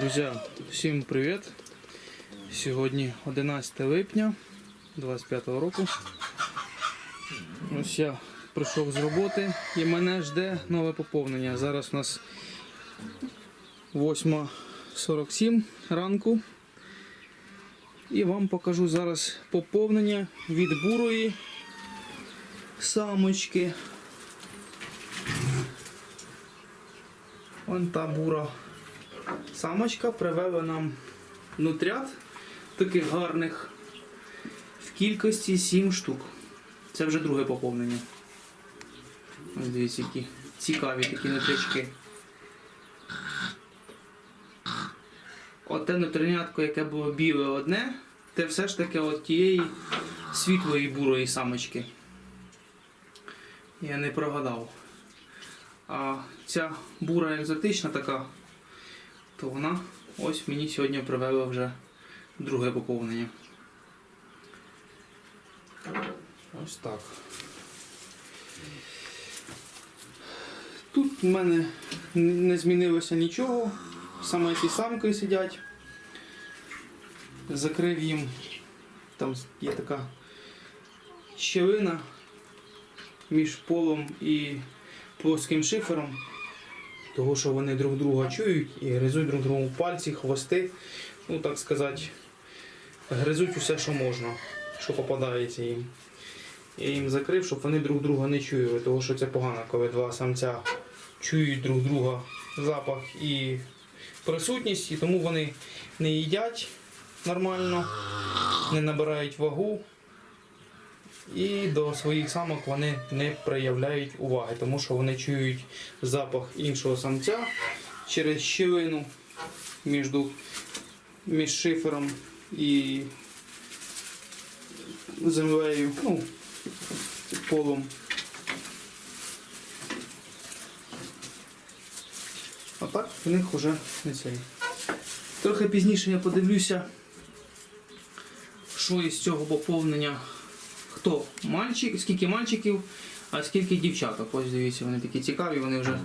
Друзі, всім привіт! Сьогодні 11 липня 25 року. Ось я прийшов з роботи і мене жде нове поповнення. Зараз у нас 8.47 ранку. І вам покажу зараз поповнення від бурої самочки. Вон та бура самочка привела нам нутрят таких гарних в кількості 7 штук. Це вже друге поповнення. Ось дивіться, які цікаві такі нутрячки. Оте нутринятко, яке було біле одне, це все ж таки от тієї світлої бурої самочки. Я не прогадав. А ця бура екзотична така, то вона ось мені сьогодні привела вже друге поповнення. Ось так. Тут в мене не змінилося нічого. Саме ці самки сидять. Закрив їм. Там є така щелина між полом і плоским шифером. Того, що вони друг друга чують і гризуть друг другу пальці, хвости, ну так сказати, гризуть усе, що можна, що попадається їм. Я їм закрив, щоб вони друг друга не чули, тому що це погано, коли два самця чують друг друга запах і присутність, і тому вони не їдять нормально, не набирають вагу. І до своїх самок вони не проявляють уваги, тому що вони чують запах іншого самця через щілину між, між шифером і землею, ну, полом. А так в них вже не цей. Трохи пізніше я подивлюся, що із цього поповнення хто мальчик, скільки мальчиків, а скільки дівчаток. Ось дивіться, вони такі цікаві, вони вже,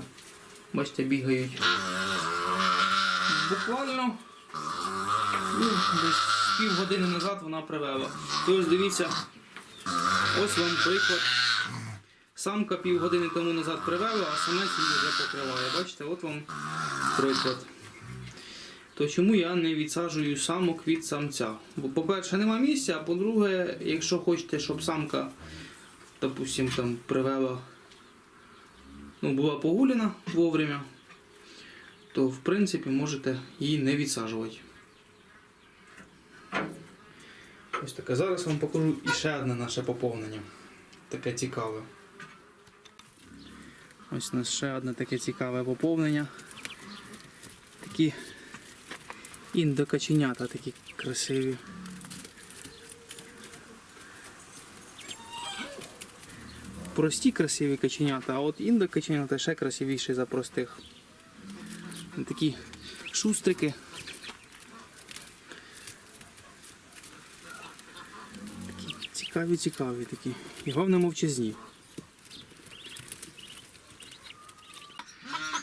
бачите, бігають. Буквально ну, десь півгодини назад вона привела. Ось дивіться, ось вам приклад. Самка півгодини тому назад привела, а самець її вже покриває. Бачите, от вам приклад. То чому я не відсаджую самок від самця? Бо, по-перше, нема місця, а по-друге, якщо хочете, щоб самка, допустим, там привела, ну, була погуляна вовремя, то в принципі можете її не відсаджувати. Ось таке. Зараз вам покажу і ще одне наше поповнення. Таке цікаве. Ось у нас ще одне таке цікаве поповнення. Такі індокаченята такі красиві. Прості красиві каченята, а от індокаченята ще красивіші за простих. Такі шустрики. Цікаві, цікаві такі. І головне мовчазні.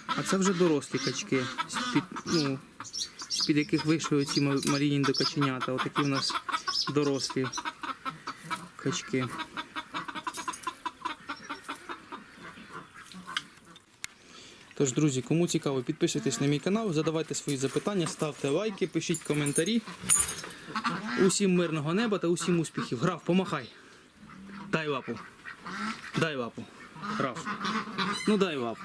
А це вже дорослі качки. З-під, ну, з-під яких вийшли ці малі індокаченята. Отакі у нас дорослі качки. Тож, друзі, кому цікаво, підписуйтесь на мій канал, задавайте свої запитання, ставте лайки, пишіть коментарі. Усім мирного неба та усім успіхів. Граф, помахай. Дай лапу. Дай лапу. Граф. Ну дай лапу.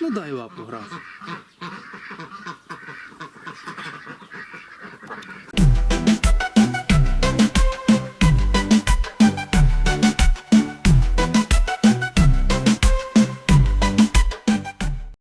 Ну дай лапу, граф.